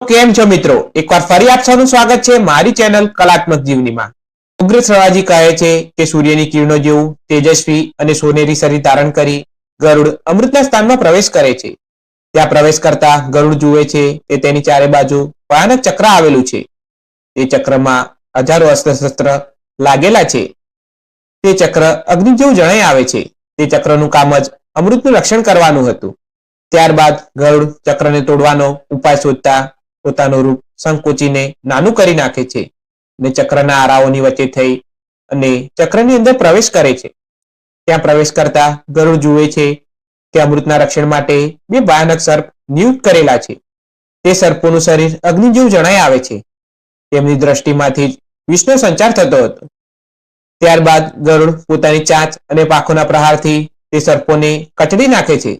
કેમ છો મિત્રો? એકવાર ફરી આપ સૌનું સ્વાગત છે મારી ચેનલ કલાત્મક જીવનીમાં. ઉગ્ર સરાજી કહે છે કે સૂર્યની કિરણો જેવું તેજસ્વી અને સોનેરી શરીર ધારણ કરી ગરુડ અમૃતના સ્થાનમાં પ્રવેશ કરે છે. ત્યાં પ્રવેશ કરતા ગરુડ જુએ છે તે તેની ચારે બાજુ ભયાનક ચક્ર આવેલું છે. તે ચક્રમાં હજારો અસ્ત્રશસ્ત્ર લાગેલા છે. તે ચક્ર અગ્નિ જેવું જણાઈ આવે છે. તે ચક્રનું કામ જ અમૃતનું રક્ષણ કરવાનું હતું. ત્યારબાદ ગરુડ ચક્રને તોડવાનો ઉપાય શોધતા પોતાનું રૂપ સંકોચીને નાનું કરી નાખે છે અને ચક્રના આરાઓની વચ્ચે થઈ અને ચક્રની અંદર પ્રવેશ કરે છે. ત્યાં પ્રવેશ કરતા ગરુડ જુએ છે કે અમૃતના રક્ષણ માટે બે ભયાનક સર્પ નિયુક્ત કરેલા છે. તે સર્પોનું શરીર અગ્નિ જેવું જણાય આવે છે. તેમની દ્રષ્ટિમાંથી જ વિષનો સંચાર થતો હતો. ત્યારબાદ ગરુડ પોતાની ચાંચ અને પાંખોના પ્રહારથી તે સર્પોને કચડી નાખે છે.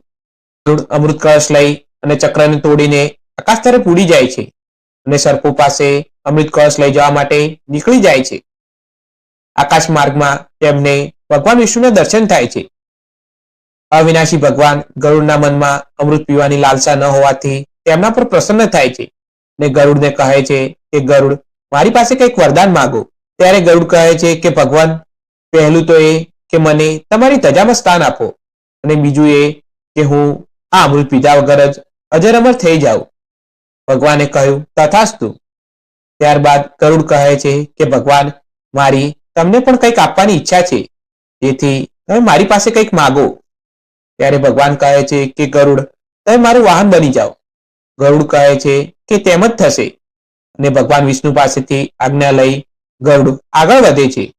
ગરુડ અમૃત કળશ લઈ અને ચક્રને તોડીને આકાશ તરફ ઉડી જાય છે અને સર્પો પાસે અમૃત કળશ લઈ જવા માટે નીકળી જાય છે. આકાશ માર્ગમાં તેમને ભગવાન વિષ્ણુના દર્શન થાય છે. અવિનાશી ભગવાન ગરુડના મનમાં અમૃત પીવાની લાલસા ન હોવાથી તેમના પર પ્રસન્ન થાય છે ને ગરુડને કહે છે કે, ગરુડ, મારી પાસે કંઈક વરદાન માંગો. ત્યારે ગરુડ કહે છે કે, ભગવાન, પહેલું તો એ કે મને તમારી તજામાં સ્થાન આપો અને બીજું એ કે હું આ અમૃત પીધા વગર જ અજર અમર થઈ જાઉં. ભગવાને કહ્યું, તથાસ્તુ. ત્યારબાદ ગરુડ કહે છે કે, ભગવાન, મારી તમને પણ કંઈક આપવાની ઈચ્છા છે. જેથી તમે મારી પાસે કંઈક માગો. ત્યારે ભગવાન કહે છે કે, ગરુડ, તમે મારું વાહન બની જાઓ. ગરુડ કહે છે કે, તેમ જ થશે. અને ભગવાન વિષ્ણુ પાસેથી આજ્ઞા લઈ ગરુડ આગળ વધે છે.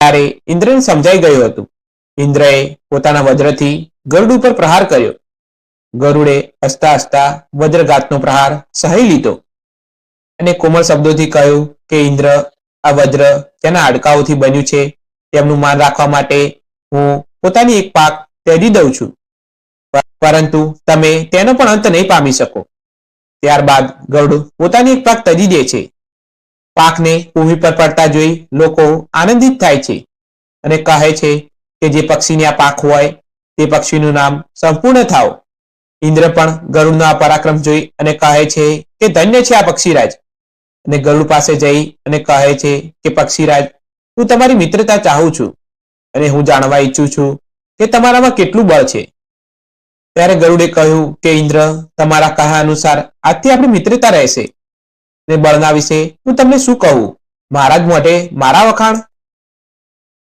ત્યારે ઇન્દ્રને સમજાઈ ગયું હતું. ઇન્દ્રએ પોતાના વજ્રથી ગરુડ ઉપર પ્રહાર કર્યો. ગરુડે હસતા હસતા વજ્રઘાતનો પ્રહાર સહી લીધો. અને કોમળ શબ્દોથી કહ્યું કે, ઇન્દ્ર, આ વજ્ર તેના હાડકાઓથી બન્યું છે. તેમનું માન રાખવા માટે હું પોતાની એક પાક ત્યજી દઉં છું. પરંતુ તમે તેનો પણ અંત નહીં પામી શકો. ત્યારબાદ ગરુડ પોતાની એક પાક તજી દે છે. પાકને ભૂમિ પર પડતા જોઈ લોકો આનંદિત થાય છે અને કહે છે કે, જે પક્ષીની આ પાક હોય તે પક્ષીનું નામ સંપૂર્ણ થાવ ઇન્દ્ર પણ ગરુડનો આ પરાક્રમ જોઈ અને કહે છે કે ધન્ય છે આ પક્ષીરાજ. અને ગરુડ પાસે જઈ અને કહે છે કે પક્ષીરાજ, હું તમારી મિત્રતા ચાહું છું અને હું જાણવા ઈચ્છું છું કે તમારામાં કેટલું બળ છે. ત્યારે ગરુડે કહ્યું કે ઇન્દ્ર, તમારા કહ્યા અનુસાર આજથી આપણી મિત્રતા રહેશે. ને બળના વિશે હું તમને શું કહું? મારા જ મોઢે મારા વખાણ